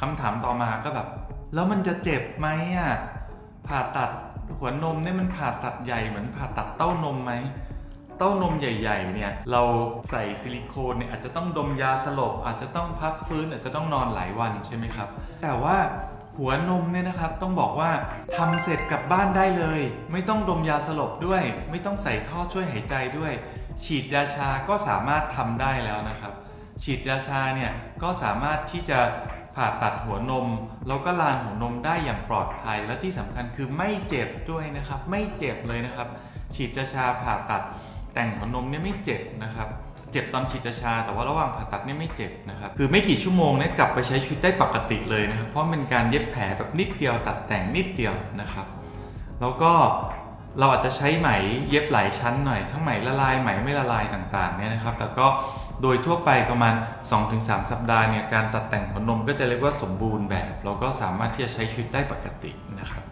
คำถามต่อมาก็แบบ แล้วมันจะเจ็บไหมอะผ่าตัดหัวนมเนี่ยมันผ่าตัดใหญ่เหมือนผ่าตัดเต้านมไหมเต้านมใหญ่ๆเนี่ยเราใส่ซิลิโคนเนี่ยอาจจะต้องดมยาสลบ อาจจะต้องพักฟื้นอาจจะต้องนอนหลายวันใช่ไหมครับ แต่ว่าหัวนมเนี่ยนะครับต้องบอกว่าทำเสร็จกลับบ้านได้เลย ไม่ต้องดมยาสลบด้วย ไม่ต้องใส่ท่อช่วยหายใจด้วย ฉีดยาชาก็สามารถทำได้แล้วนะครับ ฉีดยาชาเนี่ยก็สามารถที่จะ ผ่าตัดหัวนม แล้วก็ลานหัวนมได้อย่างปลอดภัย และที่สำคัญคือไม่เจ็บด้วยนะครับ ไม่เจ็บเลยนะครับ ฉีดยาชาผ่าตัด แต่งหัวนมเนี่ยไม่เจ็บนะครับเจ็บตอนฉีดยาชา แต่ว่าระหว่างผ่าตัดเนี่ยไม่เจ็บนะครับ คือไม่กี่ชั่วโมงเนี่ยกลับไปใช้ชีวิตได้ปกติเลยนะครับ เพราะเป็นการเย็บแผลแบบนิดเดียวตัดแต่งนิดเดียวนะครับ แล้วก็เราอาจจะใช้ไหมเย็บหลายชั้นหน่อย ทั้งไหมละลายไหมไม่ละลายต่างๆเนี่ยนะครับ แต่ก็ โดยทั่วไปประมาณ 2-3 สัปดาห์เนี่ยการตัดแต่งขนนมก็จะเรียกว่าสมบูรณ์แบบ เราก็สามารถที่จะใช้ชีวิตได้ปกตินะครับ